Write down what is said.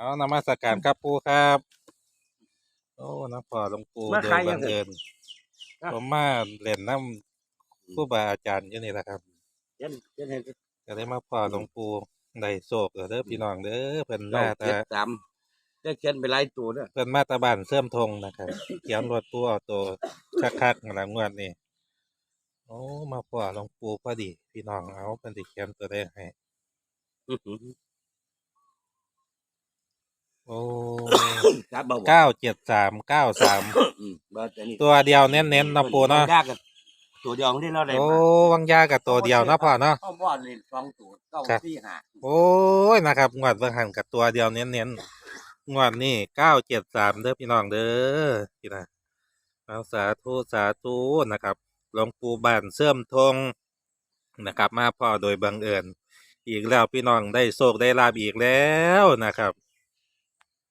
เอานมัสการครับปูครับ โอ้น้ำพอหลวงปูมาโดขายยยับังงไงเอิญครับ ผมมาเล่นน้ำครูบาอาจารย์อยู่นี่แหละครับเย็นเย็นเห็นก็ได้มาพอหลวงปูได้โศกเด้อพี่น้องเด้อเพิ่นเก้ามาแตาเจ็ดสามได้เขียนไปหลายตัวเด้อเพิ่นมาแตาบ้านเสื่อมทงนะครับเขียนรถปูเอาตัวคักๆหลังงวดนี่โอ้มาพอหลวงปูพอดี พี่น้องเอาเพิ่นสิเขียนตัวได้ให้ อื้อหือ โอ้ ครับบ่าวเก้าเจ็ดสามเก้าสามอืมบ่แต่นี่ตัวเดียวเน้นๆเนาะปูเนาะยากกันตัวเดียวที่เราได้โอ้มาวังยากับตัวเดียวเนาะพ่อเนาะเอาบ่อนเล่นสองตัวเก้าครับ สี่ห้าโอ้ยนะครับงวดเบิ่งหันกับตัวเดียวเน้นๆงวดนี่เก้าเจ็ดสามเด้อพี่น้องเด้อพี่นะเอาสาธุสาธุนะครับหลวงปู่บ้านเสื่อมทงนะครับ มาพ่อโดยบังเอิญอีกแล้วพี่น้องได้โชคได้ลาบอีกแล้วนะครับ